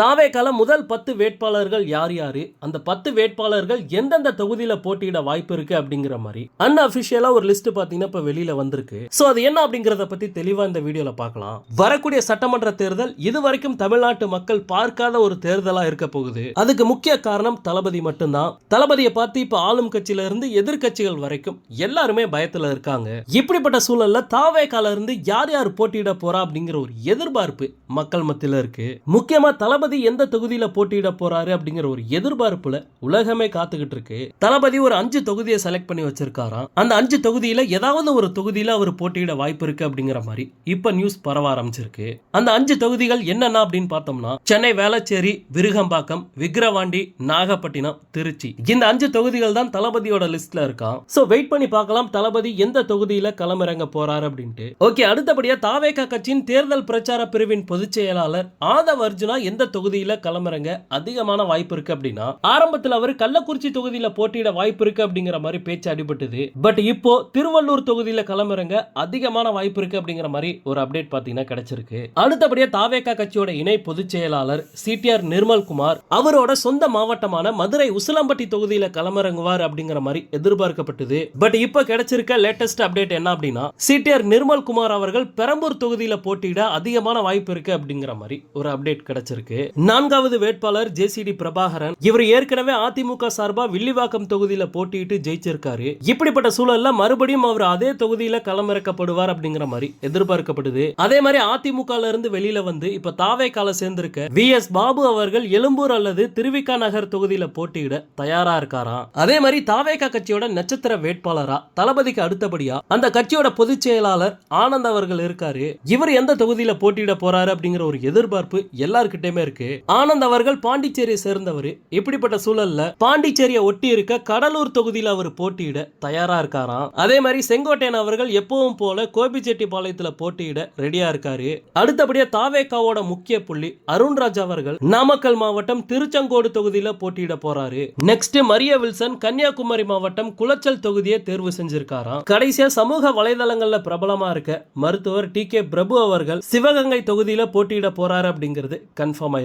தாவேக்கால முதல் பத்து வேட்பாளர்கள் யார் யாரு? அந்த பத்து வேட்பாளர்கள் எந்தெந்த தொகுதியில போட்டியிட வாய்ப்பு இருக்கு அப்படிங்கிற மாதிரி. அன்அபிஷியலா ஒரு லிஸ்ட் பாத்தீங்கன்னா இப்ப வெளியில வந்திருக்கு. சோ அது என்ன அப்படிங்கறத பத்தி தெளிவா இந்த வீடியோல பார்க்கலாம் வரக்கூடிய சட்டமன்ற தேர்தல் இது வரைக்கும் தமிழ்நாட்டு மக்கள் பார்க்காத ஒரு தேர்தலா இருக்க போகுது. அதுக்கு முக்கிய காரணம் தளபதி மட்டும்தான். தளபதியை பார்த்து இப்ப ஆளும் கட்சியில இருந்து எதிர்கட்சிகள் வரைக்கும் எல்லாருமே பயத்துல இருக்காங்க. இப்படிப்பட்ட சூழல்ல தாவேக்கால இருந்து யார் யார் போட்டியிட போறா அப்படிங்கிற ஒரு எதிர்பார்ப்பு மக்கள் மத்தியில இருக்கு. முக்கியமா தளபதி எந்த தொகுதியில போட்டியிட போறாரு அப்படிங்கிற ஒரு எதிர்பார்ப்புல உலகமே காத்துக்கிட்டு இருக்கு. தளபதி ஒரு அஞ்சு தொகுதியை செலக்ட் பண்ணி வச்சிருக்காராம். அந்த அஞ்சு தொகுதியில ஏதாவது ஒரு தொகுதியில அவர் போட்டியிட வாய்ப்பு இருக்கு அப்படிங்கிற மாதிரி இப்ப நியூஸ் பரவ ஆரம்பிச்சிருக்கு. அந்த அஞ்சு தொகுதிகள் என்னென்ன அப்படின்னு பார்த்தோம்னா சென்னை வேளச்சேரி விருகம்பாக்கம் விக்கிரவாண்டி நாகப்பட்டினம் திருச்சி. இந்த அஞ்சு தொகுதிகள் தான் தளபதியோட லிஸ்ட்ல இருக்கான் சோ வெயிட் பண்ணி பார்க்கலாம் தளபதி எந்த தொகுதியில களமிறங்க போறாரு அப்படின்ட்டு. ஓகே அடுத்தபடியா தாவேகா கட்சியின் தேர்தல் பிரச்சார பிரிவின் பொதுச் செயலாளர் ஆதவ் அர்ஜுனா எந்த தொகுதியில களமிறங்க அதிகமான வாய்ப்பு இருக்கு அப்படின்னா ஆரம்பத்தில் அவர் கள்ளக்குறிச்சி தொகுதியில போட்டியிட வாய்ப்பு இருக்கு அப்படிங்கிற மாதிரி பேச்சு அடிபட்டது. பட் இப்போ திருவள்ளூர் தொகுதியில களமிறங்க அதிகமான வாய்ப்பு இருக்கு அப்படிங்கிற மாதிரி ஒரு அப்டேட் பாத்தீங்கன்னா கிடைச்சிருக்கு. அடுத்தபடியா தாவேகா கட்சியோட இணை பொதுச் செயலாளர் சிடிஆர் நிர்மல் குமார் அவரோட சொந்த மாவட்டமான மதுரை உசிலம்பட்டி தொகுதியில களமிறங்குவார் அப்படிங்கிற மாதிரி எதிர்பார்க்கப்பட்டது. பட் இப்போ கிடைச்சிருக்க லேட்டஸ்ட் அப்டேட் என்ன அப்படின்னா சிடிஆர் நிர்மல் குமார் அவர்கள் பெரம்பூர் தொகுதியில போட்டியிட அதிகமான வாய்ப்பு இருக்கு அப்படிங்கிற மாதிரி ஒரு அப்டேட் கிடைச்சிருக்கு. நான்காவது வேட்பாளர் ஜேசிடி பிரபாகரன். இவர் ஏற்கனவே அதிமுக சார்பா வில்லிவாக்கம் தொகுதியில போட்டியிட்டு ஜெயிச்சிருக்காரு. இப்படிப்பட்ட சூழல்ல மறுபடியும் அவர் அதே தொகுதியில களமிறக்கப்படுவார் அப்படிங்கிற மாதிரி எதிர்பார்க்கப்படுது. அதே மாதிரி அதிமுக இருந்து வெளியில வந்து இப்ப தாவே கால சேர்ந்திருக்க வி எஸ் பாபு அவர்கள் எழும்பூர் அல்லது திருவிக்கா நகர் தொகுதியில போட்டியிட தயாரா இருக்காராம். அதே மாதிரி தாவேகா கட்சியோட நட்சத்திர வேட்பாளரா தளபதிக்கு அடுத்தபடியா அந்த கட்சியோட பொதுச் செயலாளர் ஆனந்த் அவர்கள் இருக்காரு. இவர் எந்த தொகுதியில போட்டியிட போறாரு அப்படிங்கிற ஒரு எதிர்பார்ப்பு எல்லார்கிட்டயுமே இருக்கு. ஆனந்த் அவர்கள் பாண்டிச்சேரியை சேர்ந்தவர். இப்படிப்பட்ட சூழல்ல பாண்டிச்சேரியை ஒட்டி இருக்க கடலூர் தொகுதியில அவர் போட்டியிட தயாரா இருக்காராம். அதே மாதிரி செங்கோட்டையன் அவர்கள் எப்பவும் போல கோபிச்செட்டிப்பாளையத்துல போட்டியிட ரெடியா இருக்காரு. அடுத்தபடியா தாவேக்காவோட முக்கிய புள்ளி அருண்ராஜ் அவர்கள் நாமக்கல் மாவட்டம் திருச்செங்கோடு தொகுதியில போட்டியிட போறாரு. நெக்ஸ்ட் மரிய வில்சன் கன்னியாகுமரி மாவட்டம் குளச்சல் தொகுதியை தேர்வு செஞ்சிருக்காராம். கடைசியா சமூக வலைதளங்கள்ல பிரபலமா இருக்க மருத்துவர் டி கே பிரபு அவர்கள் சிவகங்கை தொகுதியில போட்டியிட போறாரு அப்படிங்கிறது கன்ஃபார்ம் ஆயிருக்கு.